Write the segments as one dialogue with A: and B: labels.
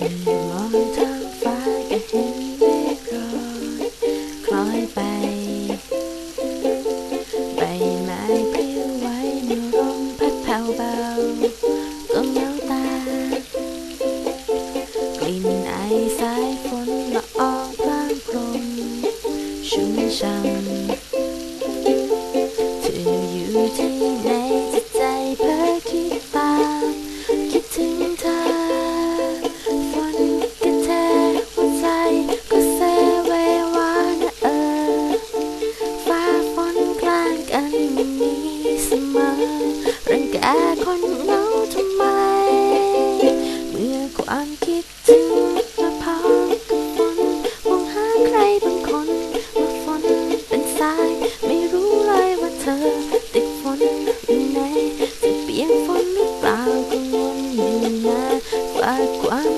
A: มองทางฟ้าก็เห็นเมฆลอยคล้อยไป ใบไม้ปลิวไหวเมื่อลมพัดแผ่วเบาก็เงาตา กลิ่นไอสายฝนละอองพลางพรมชุ่มช่ำ แต่คนเหงาทำไม เมื่อความคิดถึงมาพากับฝนมองหาใครบางคนว่าฝนเป็นสาย ไม่รู้เลยว่าเธอ ติดฝนอยู่ไหนจะเปียกฝนหรือเปล่ากังวลอยู่นะฝากความ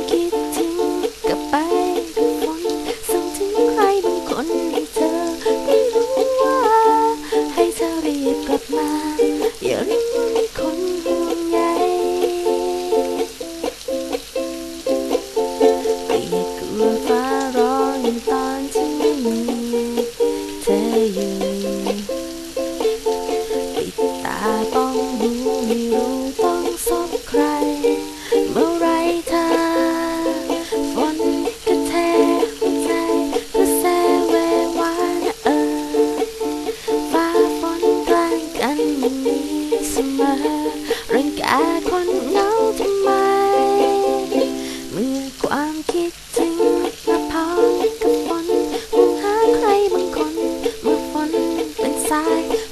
A: อ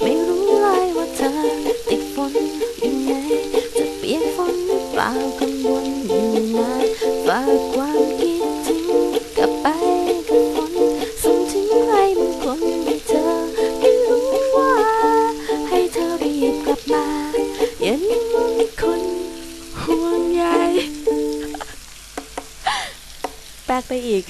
A: ไม่รู้เลยว่าเธอติดฝนยู่ไหนจะเปียกฝนหรือเปล่ากังวลอยู่นะฝากความคิดถึงกลับไปกับฝนส่งถึงใครบางคนให้เธอไม่รู้ว่า ให้เธอรีบกลับมา อย่าลืมว่ามีคนห่วงใยแปลกไปอีก